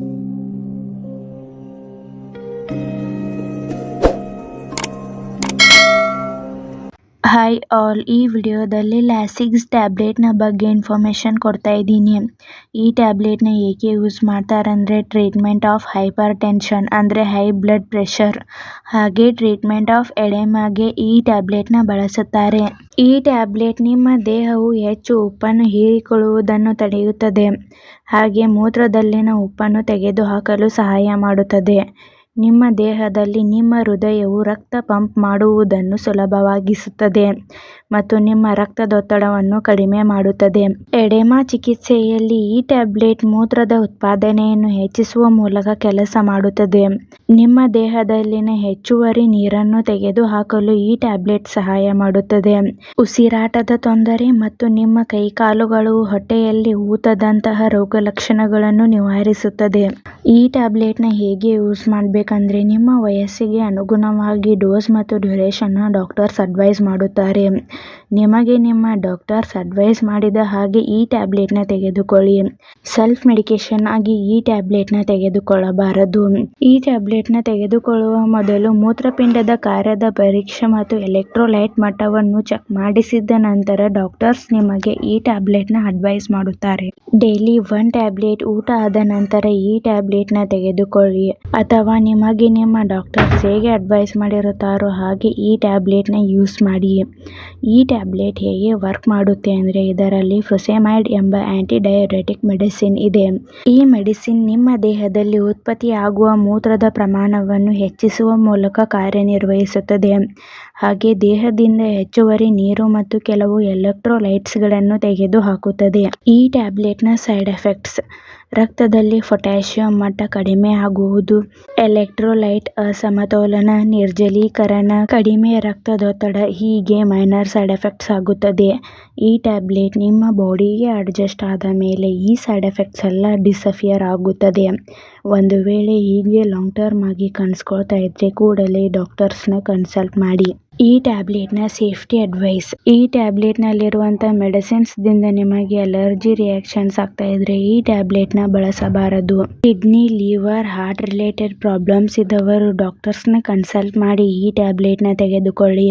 thank you hi all ಈ ವಿಡಿಯೋದಲ್ಲಿ ಲ್ಯಾಸಿಕ್ಸ್ ಟ್ಯಾಬ್ಲೆಟ್ನ ಬಗ್ಗೆ ಇನ್ಫಾರ್ಮೇಷನ್ ಕೊಡ್ತಾ ಇದ್ದೀನಿ. ಈ ಟ್ಯಾಬ್ಲೆಟ್ನ ಏಕೆ ಯೂಸ್ ಮಾಡ್ತಾರಂದರೆ ಟ್ರೀಟ್ಮೆಂಟ್ ಆಫ್ ಹೈಪರ್ ಟೆನ್ಷನ್ ಅಂದರೆ ಹೈ ಬ್ಲಡ್ ಪ್ರೆಷರ್ ಹಾಗೆ ಟ್ರೀಟ್ಮೆಂಟ್ ಆಫ್ ಎಡೆಮಾಗೆ ಈ ಟ್ಯಾಬ್ಲೆಟ್ನ ಬಳಸುತ್ತಾರೆ. ಈ ಟ್ಯಾಬ್ಲೆಟ್ ನಿಮ್ಮ ದೇಹವು ಹೆಚ್ಚು ಉಪ್ಪನ್ನು ಹೀರಿಕೊಳ್ಳುವುದನ್ನು ತಡೆಯುತ್ತದೆ. ಹಾಗೆ ಮೂತ್ರದಲ್ಲಿನ ಉಪ್ಪನ್ನು ತೆಗೆದುಹಾಕಲು ಸಹಾಯ ಮಾಡುತ್ತದೆ. ನಿಮ್ಮ ದೇಹದಲ್ಲಿ ನಿಮ್ಮ ಹೃದಯವು ರಕ್ತ ಪಂಪ್ ಮಾಡುವುದನ್ನು ಸುಲಭವಾಗಿಸುತ್ತದೆ ಮತ್ತು ನಿಮ್ಮ ರಕ್ತದೊತ್ತಡವನ್ನು ಕಡಿಮೆ ಮಾಡುತ್ತದೆ. ಎಡೆಮಾ ಚಿಕಿತ್ಸೆಯಲ್ಲಿ ಈ ಟ್ಯಾಬ್ಲೆಟ್ ಮೂತ್ರದ ಉತ್ಪಾದನೆಯನ್ನು ಹೆಚ್ಚಿಸುವ ಮೂಲಕ ಕೆಲಸ ಮಾಡುತ್ತದೆ. ನಿಮ್ಮ ದೇಹದಲ್ಲಿನ ಹೆಚ್ಚುವರಿ ನೀರನ್ನು ತೆಗೆದುಹಾಕಲು ಈ ಟ್ಯಾಬ್ಲೆಟ್ ಸಹಾಯ ಮಾಡುತ್ತದೆ. ಉಸಿರಾಟದ ತೊಂದರೆ ಮತ್ತು ನಿಮ್ಮ ಕೈಕಾಲುಗಳು ಹೊಟ್ಟೆಯಲ್ಲಿ ಊತದಂತಹ ರೋಗಲಕ್ಷಣಗಳನ್ನು ನಿವಾರಿಸುತ್ತದೆ. ಈ ಟ್ಯಾಬ್ಲೆಟ್ನ ಹೇಗೆ ಯೂಸ್ ಮಾಡಬೇಕಂದ್ರೆ ನಿಮ್ಮ ವಯಸ್ಸಿಗೆ ಅನುಗುಣವಾಗಿ ಡೋಸ್ ಮತ್ತು ಡ್ಯುರೇಷನ್ನ ಡಾಕ್ಟರ್ಸ್ ಅಡ್ವೈಸ್ ಮಾಡುತ್ತಾರೆ. ನಿಮಗೆ ನಿಮ್ಮ ಡಾಕ್ಟರ್ಸ್ ಅಡ್ವೈಸ್ ಮಾಡಿದ ಹಾಗೆ ಈ ಟ್ಯಾಬ್ಲೆಟ್ನ ತೆಗೆದುಕೊಳ್ಳಿ. ಸೆಲ್ಫ್ ಮೆಡಿಕೇಶನ್ ಆಗಿ ಈ ಟ್ಯಾಬ್ಲೆಟ್ನ ತೆಗೆದುಕೊಳ್ಳಬಾರದು. ಈ ಟ್ಯಾಬ್ಲೆಟ್ನ ತೆಗೆದುಕೊಳ್ಳುವ ಮೊದಲು ಮೂತ್ರಪಿಂಡದ ಕಾರ್ಯದ ಪರೀಕ್ಷೆ ಮತ್ತು ಎಲೆಕ್ಟ್ರೋಲೈಟ್ ಮಟ್ಟವನ್ನು ಚೆಕ್ ಮಾಡಿಸಿದ ನಂತರ ಡಾಕ್ಟರ್ಸ್ ನಿಮಗೆ ಈ ಟ್ಯಾಬ್ಲೆಟ್ನ ಅಡ್ವೈಸ್ ಮಾಡುತ್ತಾರೆ. ಡೈಲಿ ಒನ್ ಟ್ಯಾಬ್ಲೆಟ್ ಊಟ ಆದ ನಂತರ ಈ ಟ್ಯಾಬ್ಲೆಟ್ನ ತೆಗೆದುಕೊಳ್ಳಿ. ಅಥವಾ ನಿಮಗೆ ನಿಮ್ಮ ಡಾಕ್ಟರ್ಸ್ ಹೇಗೆ ಅಡ್ವೈಸ್ ಮಾಡಿರುತ್ತಾರೋ ಹಾಗೆ ಈ ಟ್ಯಾಬ್ಲೆಟ್ನ ಯೂಸ್ ಮಾಡಿ. ಈ ಟ್ಯಾಬ್ಲೆಟ್ ಹೇಗೆ ವರ್ಕ್ ಮಾಡುತ್ತೆ ಅಂದರೆ ಇದರಲ್ಲಿ ಫ್ರುಸೆಮೈಡ್ ಎಂಬ ಆಂಟಿ ಡಯಾಬಿಟಿಕ್ ಮೆಡಿಸಿನ್ ಇದೆ. ಈ ಮೆಡಿಸಿನ್ ನಿಮ್ಮ ದೇಹದಲ್ಲಿ ಉತ್ಪತ್ತಿಯಾಗುವ ಮೂತ್ರದ ಪ್ರಮಾಣವನ್ನು ಹೆಚ್ಚಿಸುವ ಮೂಲಕ ಕಾರ್ಯನಿರ್ವಹಿಸುತ್ತದೆ. ಹಾಗೆ ದೇಹದಿಂದ ಹೆಚ್ಚುವರಿ ನೀರು ಮತ್ತು ಕೆಲವು ಎಲೆಕ್ಟ್ರೋಲೈಟ್ಸ್ಗಳನ್ನು ತೆಗೆದುಹಾಕುತ್ತದೆ. ಈ ಟ್ಯಾಬ್ಲೆಟ್ನ ಸೈಡ್ ಎಫೆಕ್ಟ್ಸ್ ರಕ್ತದಲ್ಲಿ ಪೊಟ್ಯಾಸಿಯಮ್ ಮಟ್ಟ ಕಡಿಮೆ ಆಗುವುದು. ಎಲೆಕ್ಟ್ರೋಲೈಟ್ ಅಸಮತೋಲನ, ನಿರ್ಜಲೀಕರಣ ಕಡಿಮೆ ರಕ್ತದೊತ್ತಡ ಹೀಗೆ ಮೈನರ್ ಸೈಡ್ ಎಫೆಕ್ಟ್ಸ್ ಆಗುತ್ತದೆ. ಈ ಟ್ಯಾಬ್ಲೆಟ್ ನಿಮ್ಮ ಬಾಡಿಗೆ ಅಡ್ಜಸ್ಟ್ ಆದ ಮೇಲೆ ಈ ಸೈಡ್ ಎಫೆಕ್ಟ್ಸ್ ಎಲ್ಲ ಡಿಸಫಿಯರ್ ಆಗುತ್ತದೆ. ಒಂದು ವೇಳೆ ಹೀಗೆ ಲಾಂಗ್ ಟರ್ಮ್ ಆಗಿ ಕಾಣಿಸ್ಕೊಳ್ತಾ ಇದ್ರೆ ಕೂಡಲೇ ಡಾಕ್ಟರ್ಸ್ನ ಕನ್ಸಲ್ಟ್ ಮಾಡಿ. ಈ ಟ್ಯಾಬ್ಲೆಟ್ನ ಸೇಫ್ಟಿ ಅಡ್ವೈಸ್. ಈ ಟ್ಯಾಬ್ಲೆಟ್ನಲ್ಲಿರುವಂಥ ಮೆಡಿಸಿನ್ಸ್ದಿಂದ ನಿಮಗೆ ಅಲರ್ಜಿ ರಿಯಾಕ್ಷನ್ಸ್ ಆಗ್ತಾ ಇದ್ರೆ ಈ ಟ್ಯಾಬ್ಲೆಟ್ನ ಬಳಸಬಾರದು. Kidney, liver, heart related problems ಇದ್ದವರು ಡಾಕ್ಟರ್ಸ್ನ ಕನ್ಸಲ್ಟ್ ಮಾಡಿ ಈ ಟ್ಯಾಬ್ಲೆಟ್ನ ತೆಗೆದುಕೊಳ್ಳಿ.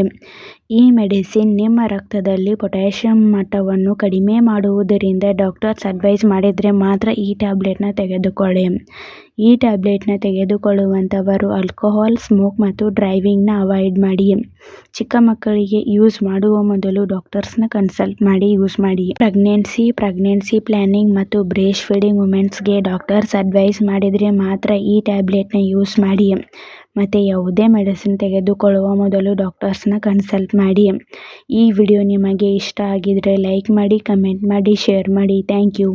ಈ ಮೆಡಿಸಿನ್ ನಿಮ್ಮ ರಕ್ತದಲ್ಲಿ ಪೊಟ್ಯಾಷಿಯಂ ಮಟ್ಟವನ್ನು ಕಡಿಮೆ ಮಾಡುವುದರಿಂದ ಡಾಕ್ಟರ್ಸ್ ಅಡ್ವೈಸ್ ಮಾಡಿದರೆ ಮಾತ್ರ ಈ ಟ್ಯಾಬ್ಲೆಟ್ನ ತೆಗೆದುಕೊಳ್ಳಿ. ಈ ಟ್ಯಾಬ್ಲೆಟ್ನ ತೆಗೆದುಕೊಳ್ಳುವಂಥವರು ಆಲ್ಕೋಹಾಲ್ ಸ್ಮೋಕ್ ಮತ್ತು ಡ್ರೈವಿಂಗ್ನ ಅವಾಯ್ಡ್ ಮಾಡಿ. ಚಿಕ್ಕ ಮಕ್ಕಳಿಗೆ ಯೂಸ್ ಮಾಡುವ ಮೊದಲು ಡಾಕ್ಟರ್ಸ್ನ ಕನ್ಸಲ್ಟ್ ಮಾಡಿ ಯೂಸ್ ಮಾಡಿ. ಪ್ರೆಗ್ನೆನ್ಸಿ ಪ್ರೆಗ್ನೆನ್ಸಿ ಪ್ಲಾನಿಂಗ್ ಮತ್ತು ಬ್ರೇಸ್ಟ್ ಫೀಡಿಂಗ್ ವುಮೆನ್ಸ್ಗೆ ಡಾಕ್ಟರ್ಸ್ ಅಡ್ವೈಸ್ ಮಾಡಿದರೆ ಮಾತ್ರ ಈ ಟ್ಯಾಬ್ಲೆಟ್ನ ಯೂಸ್ ಮಾಡಿ. ಮತ್ತು ಯಾವುದೇ ಮೆಡಿಸಿನ್ ತೆಗೆದುಕೊಳ್ಳುವ ಮೊದಲು ಡಾಕ್ಟರ್ಸ್ನ ಕನ್ಸಲ್ಟ್ ಮಾಡಿ. ಈ ವಿಡಿಯೋ ನಿಮಗೆ ಇಷ್ಟ ಆಗಿದ್ರೆ ಲೈಕ್ ಮಾಡಿ ಕಮೆಂಟ್ ಮಾಡಿ ಶೇರ್ ಮಾಡಿ. Thank you